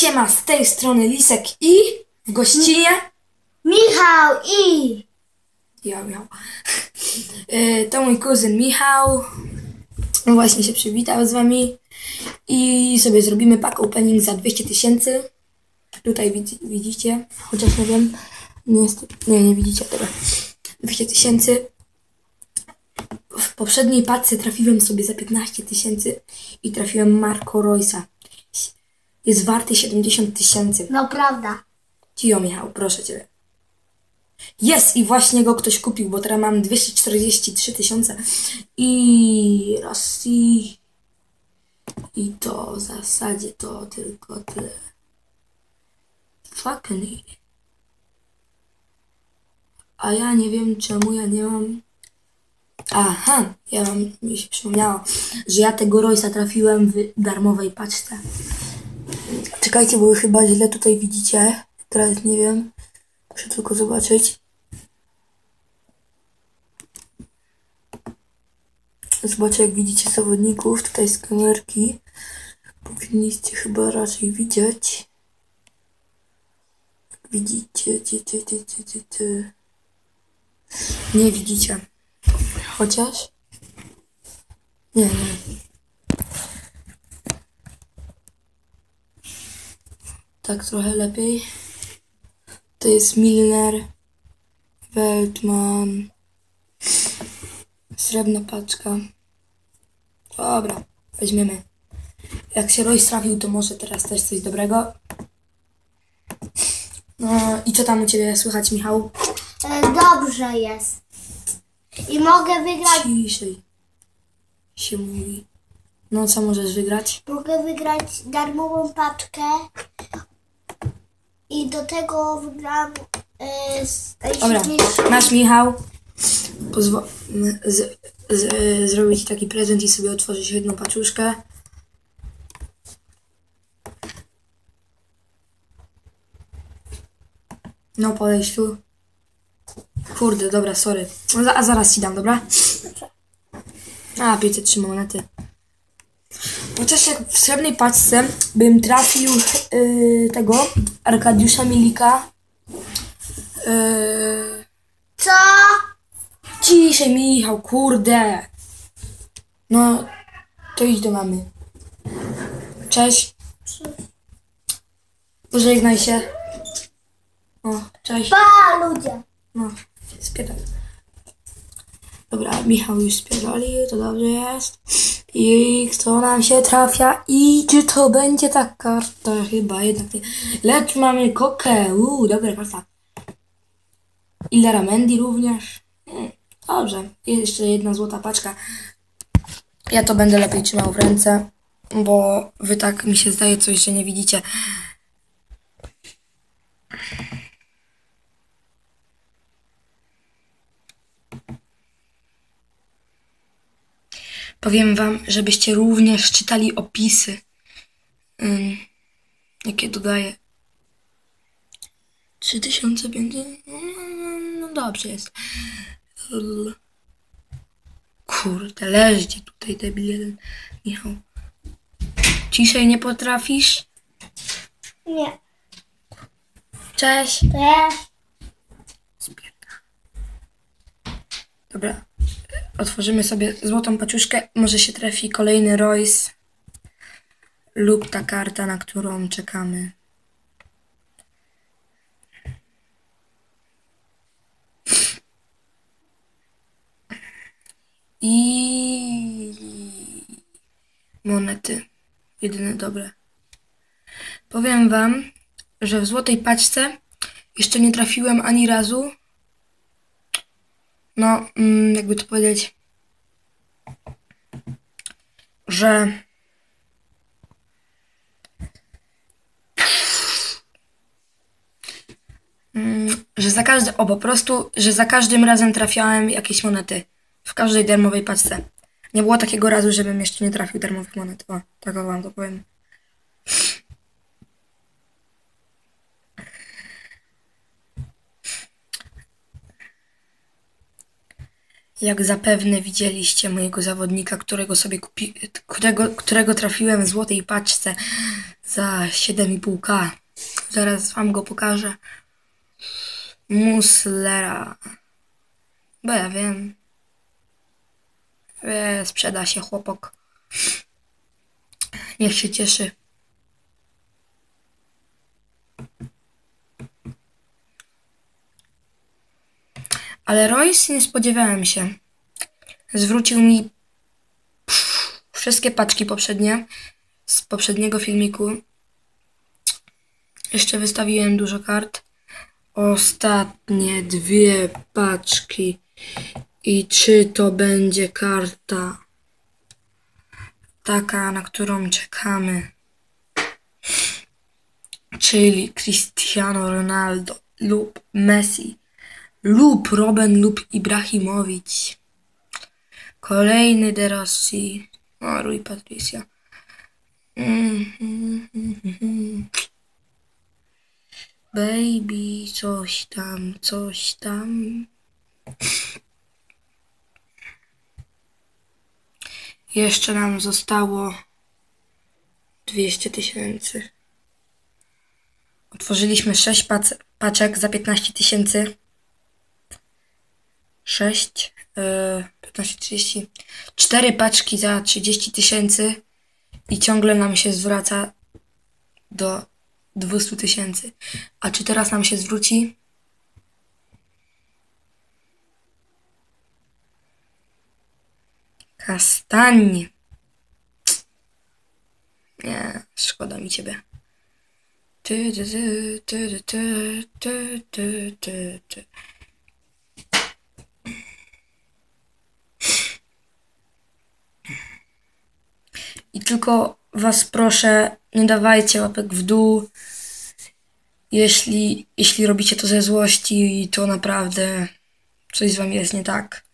Siema, z tej strony Lisek i w gościnie Michał i ja miał. Y, To mój kuzyn Michał. Właśnie się przywitał z wami i sobie zrobimy pack opening za 200 tysięcy. Tutaj widzi, widzicie, chociaż nie wiem, nie, jest, nie, nie widzicie tego. 200 tysięcy. W poprzedniej paczce trafiłem sobie za 15 tysięcy i trafiłem Marco Roysa. Jest warty 70 tysięcy. no prawda. Cio, Michał, proszę Cię. Jest i właśnie go ktoś kupił, bo teraz mam 243 tysiące i raz i i to w zasadzie to tylko tyle. Fucking. A ja nie wiem czemu ja nie mam. Aha, ja mam, mi się przypomniało, że ja tego Roysa trafiłem w darmowej paczce. Czekajcie, bo chyba źle tutaj widzicie. Teraz nie wiem. Muszę tylko zobaczyć. Zobaczę, jak widzicie zawodników tutaj z kamerki. Powinniście chyba raczej widzieć. Widzicie, cie, cie, cie, cie, cie, cie. Nie widzicie. Chociaż. Nie, nie. Tak trochę lepiej. To jest Milner, Weltman, srebrna paczka. Dobra, weźmiemy. Jak się Royce trafił, to może teraz też coś dobrego. No i co tam u Ciebie słychać, Michał? Dobrze jest. I mogę wygrać, Ciszej się mówi. No co możesz wygrać? mogę wygrać darmową paczkę. I do tego wygram e, z Dobra, masz Michał. Pozwo- z, taki prezent i sobie otworzyć jedną paczuszkę. No, podejdź tu. Kurde, dobra, sorry. No, za- A zaraz ci dam, dobra? A, 503 monety. Chociaż jak w srebrnej paczce bym trafił yy, tego Arkadiusza Milika. Yy, Co? Ciszej, Michał, kurde. No, to idź do mamy. Cześć. Pożegnaj się. O, cześć. Pa ludzie. No, spierdol. Dobra, Michał już spierdoli, to dobrze jest. I kto nam się trafia? I czy to będzie ta karta? Chyba jednak nie. Lecz mamy kokę. Uuu, dobra karta. Ilera Mendy również. Mm, Dobrze, jeszcze jedna złota paczka. Ja to będę lepiej trzymał w ręce, bo wy tak mi się zdaje coś, że nie widzicie. Powiem wam, żebyście również czytali opisy, ym, jakie dodaję. 3500? No, no dobrze jest. Kurde, leżcie tutaj, debil jeden. Michał. Ciszej nie potrafisz? Nie. Cześć. Spierdam. Dobra. Otworzymy sobie złotą paczuszkę. Może się trafi kolejny Royce. Lub ta karta, na którą czekamy. I monety. Jedyne dobre. Powiem wam, że w złotej paczce jeszcze nie trafiłem ani razu. No, mm, jakby to powiedzieć, że mm, że za każdy, o po prostu, że za każdym razem trafiałem jakieś monety. W każdej darmowej paczce. Nie było takiego razu, żebym jeszcze nie trafił darmowych monet. O, tak wam to powiem. Jak zapewne widzieliście mojego zawodnika, którego sobie kupi, którego, którego trafiłem w złotej paczce za 7,5k. Zaraz wam go pokażę. Muslera. Bo ja wiem. Wie, sprzeda się chłopok. Niech się cieszy. Ale Royce nie spodziewałem się. Zwrócił mi wszystkie paczki poprzednie z poprzedniego filmiku. Jeszcze wystawiłem dużo kart. Ostatnie dwie paczki. I czy to będzie karta taka, na którą czekamy? Czyli Cristiano Ronaldo lub Messi lub Robin lub Ibrahimowicz. Kolejny De Rossi. O, Rui Patricia. Baby, coś tam, coś tam. Jeszcze nam zostało 200 tysięcy. Otworzyliśmy 6 pac- paczek za 15 tysięcy. 6, yy, 15, 30. 4 paczki za 30 tysięcy i ciągle nam się zwraca do 200 tysięcy. A czy teraz nam się zwróci? Kastań. Nie, szkoda mi ciebie. Ty, ty, ty, ty, ty, ty, ty, ty, ty. Tylko was proszę, nie dawajcie łapek w dół. Jeśli, jeśli robicie to ze złości, to naprawdę coś z wami jest nie tak.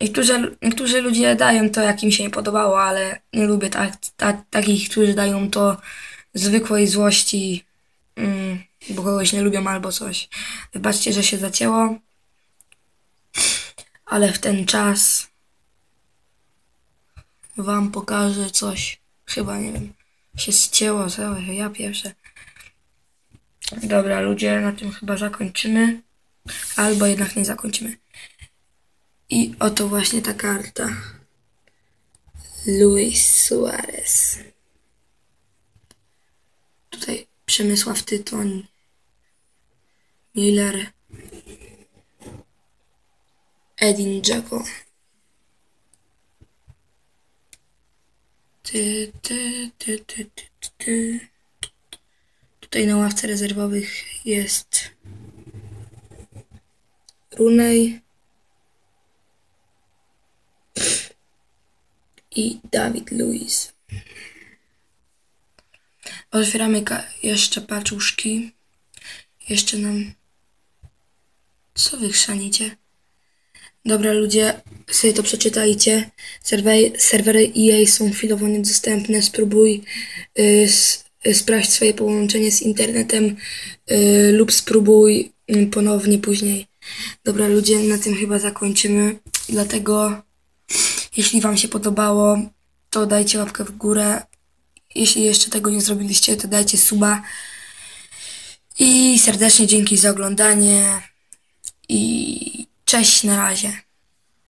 Niektórzy, niektórzy ludzie dają to, jak im się nie podobało, ale nie lubię tak, tak, takich, którzy dają to zwykłej złości, mm, bo kogoś nie lubią albo coś. Wybaczcie, że się zacięło, ale w ten czas wam pokażę coś. Chyba, nie wiem, się ścięło całe, ja pierwsze. Dobra, ludzie, na tym chyba zakończymy. Albo jednak nie zakończymy. I oto właśnie ta karta. Luis Suarez. Tutaj Przemysław Tytoń. Miller. Edin Dzeko. Tutaj na ławce rezerwowych jest Runej i Dawid Luiz. Otwieramy jeszcze paczuszki. Jeszcze nam... Co wy chrzanicie? Dobra ludzie, sobie to przeczytajcie. Serwery, serwery EA są chwilowo niedostępne. Spróbuj y, s, y, swoje połączenie z internetem y, lub spróbuj y, ponownie później. Dobra ludzie, na tym chyba zakończymy. Dlatego jeśli wam się podobało, to dajcie łapkę w górę. Jeśli jeszcze tego nie zrobiliście, to dajcie suba. I serdecznie dzięki za oglądanie. I cześć na razie.